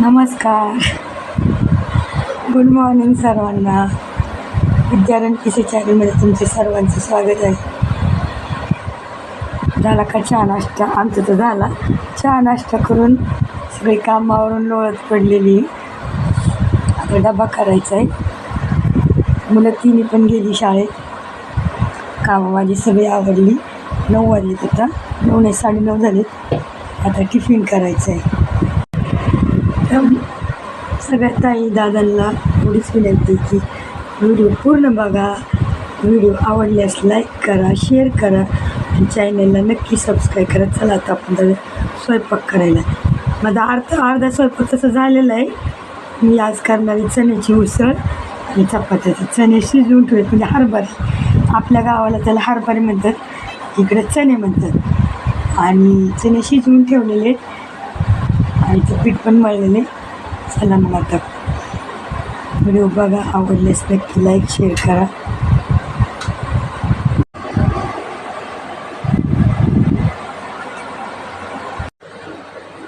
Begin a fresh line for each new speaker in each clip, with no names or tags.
नमस्कार. Good morning सर्वांना. विद्यारण किसी चॅनलमध्ये तुमचे सर्वांचं स्वागत आहे. झाला का चहा नाश्ता? आमचं तर झाला. चहा नाश्ता करून सगळी कामावरून लोळत पडलेली. आता डबा करायचा आहे. मुलं तिन्ही पण गेली शाळेत. कामं माझी सगळी आवडली नऊ वाजलेत आता. नऊ नाही साडेनऊ झालेत. आता टिफिन करायचं आहे. तर सगळ्या ताई दादांना एवढीच विनंती की व्हिडिओ पूर्ण बघा. व्हिडिओ आवडल्यास लाईक करा शेअर करा. आणि चॅनलला नक्की सबस्क्राईब करा. चला आता आपण त्याला स्वयंपाक करायला. माझा अर्धा अर्धा स्वयंपाक तसं झालेला आहे. मी आज करणारी चण्याची उसळ आणि चपात्याची. चणे शिजवून ठेवले म्हणजे हरभरे. आपल्या गावाला त्याला हरभरे म्हणतात. इकडे चणे म्हणतात. आणि चणे शिजवून ठेवलेले आहेत. पीठ पण मळलेले चला मग आता व्हिडिओ बघा आवडल्यास नक्की लाईक शेअर करा.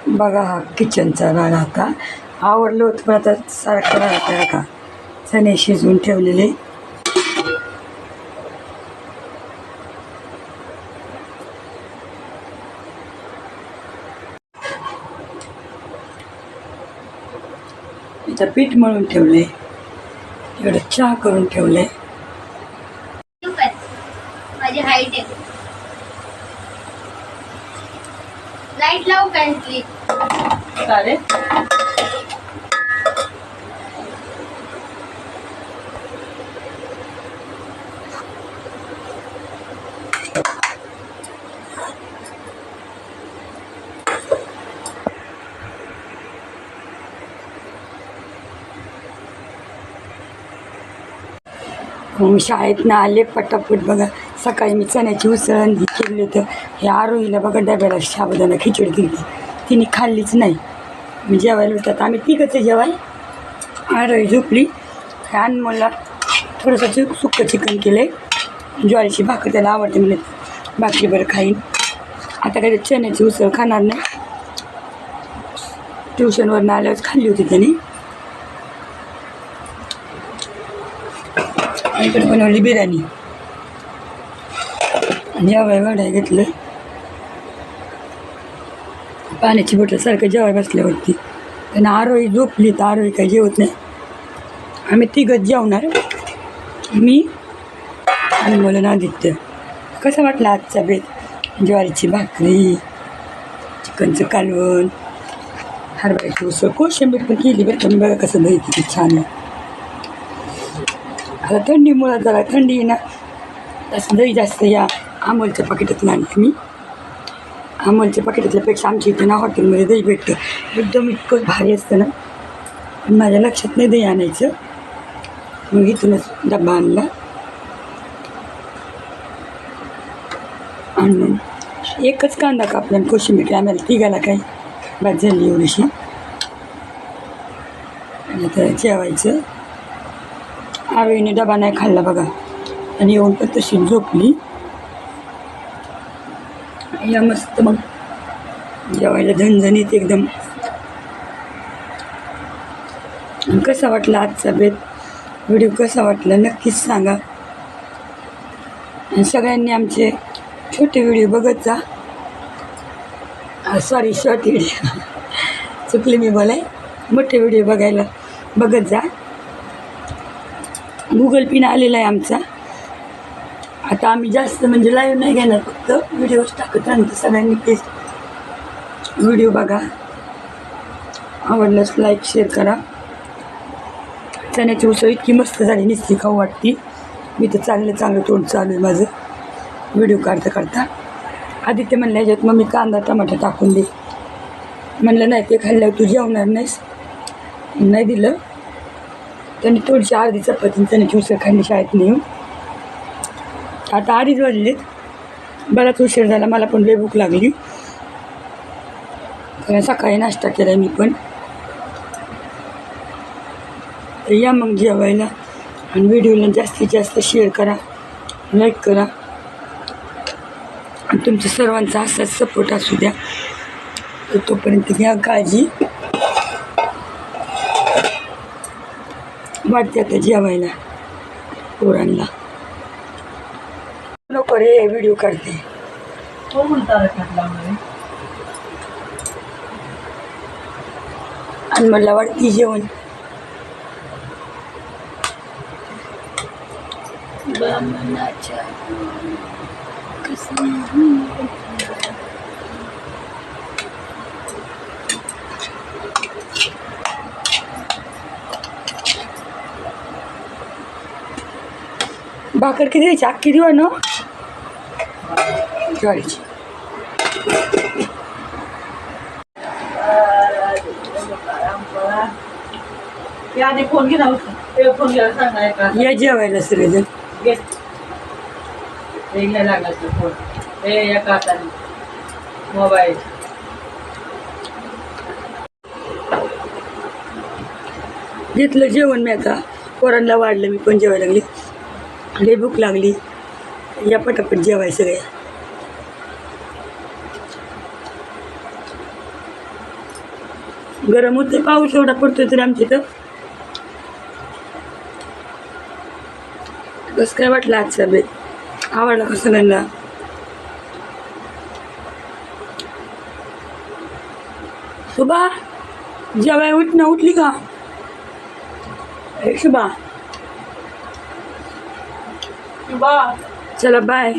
बघा हा किचनचा राग आता. आवडलं होतं पण आता सारखं राहता का चणे शिजवून ठेवलेले. इथं पीठ मळून ठेवले इकडे चहा करून ठेवले
माझी हाईट आहे. लाइट लावू काय
चालेल शाळेतनं आले पटापट बघा. सकाळी मी चण्याची उसळ केली होतं. हे आरोहीला बघा डब्याला साबुदाणा खिचडी दिली तिने खाल्लीच नाही. मी जेवायला होतात आम्ही तिघंच जेवाय आरोही झोपली. हे मला थोडंसं चुक सुक्कं चिकन केलं आहे ज्वारीची भाकर त्याला आवडते म्हणजे भाकरी बरं खाईन. आता काही चण्याची उसळ खाणार नाही. ट्युशनवरनं आल्यावर खाल्ली होती त्याने. आणि इकडे बनवली बिर्याणी. आणि जेवाय वाढाय घेतलं पाण्याची बॉटल सारखं जेवाय बसल्यावरती त्यांना आरोही झोपली तर आरोही काही जेवत नाही. आम्ही तिघंच जेवणार. मी आणि मुलं आदित्य. कसं वाटलं आजचा बेत? ज्वारीची भाकरी चिकनचं कालवण हरभऱ्याची उसळ कोशिंबीर पण केली बरं का. मी बघा कसं दही छान आहे. थंडीमुळं जरा थंडी ना. तसं दही जास्त या अमोलच्या पाकिटातून आणते मी. अमोलच्या पाकिटातल्यापेक्षा आमच्या इथे ना हॉटेलमध्ये दही भेटतं. एकदम इतकं भारी असतं ना. पण माझ्या लक्षात नाही दही आणायचं. मग इथूनच डब्बा आणला. आणून एकच कांदा कापला आणि कोशिंबीर आम्हाला तिघाला काही. बाद झाली एवढीशी. आणि आता जेवायचं. आरोहीने डबा नाही खाल्ला बघा. आणि येऊन पण तशी झोपली. या मस्त मग जेवायला झणझणीत एकदम. कसा वाटला आजचा बेत? व्हिडिओ कसा वाटला नक्कीच सांगा. आणि सगळ्यांनी आमचे छोटे व्हिडिओ बघत जा. सॉरी शॉर्ट व्हिडिओ चुकले मी बोलाय. मोठे व्हिडिओ बघायला बघत जा. गुगल पिन आलेला आहे आमचा. आता आम्ही जास्त म्हणजे लाईव्ह नाही घेणार फक्त व्हिडिओज टाकत राहतो सगळ्यांनी प्लीज व्हिडिओ बघा. आवडल्यास लाईक शेअर करा. चण्याची उसळ इतकी मस्त झाली निस्ती खाऊ वाटती. मी तर चांगलं चांगलं तोंड चालू आहे माझं. व्हिडिओ काढता काढता. आदित्य म्हणलं ह्याच्यात मग मी कांदा टमाटा टाकून दे. म्हणलं नाही ते खाल्ल्यावर तू जेवणार नाहीस. नाही दिलं. त्यांनी थोडीशी अर्धी चपाती त्यांनी उसळ खाल्ली शाळेत नेऊन आता आधीच वाजलेत. बराच उशीर झाला मला पण लय भूक लागली. कारण सकाळी नाश्ता केला मी पण. तर या मग जेवायला आणि व्हिडिओला जास्तीत जास्त शेअर करा लाईक करा. आणि तुमच्या सर्वांचा असाच सपोर्ट असू द्या. तर तोपर्यंत घ्या काळजी. वाटते आता जेवायला पोरांना. नको रे व्हिडिओ काढते. आणि म्हणलं वाटते जेवण. भाकर किती द्यायची? अख्खी देऊ ना ज्वारीची. या जेवायला सगळेजण
मोबाईल.
घेतलं जेवण मी आता. पोरांना वाढलं मी पण जेवायला लागली. लई भूक लागली. या पटापट जेवाय सगळे. गरम होते पाऊस एवढा पडतोय तरी आमच्या इथं. कसं काय वाटलं आजचा बेत आवडला का सगळ्यांना? शुभा जेवाय उठ ना उठली का? शुभा
बा
चला बाय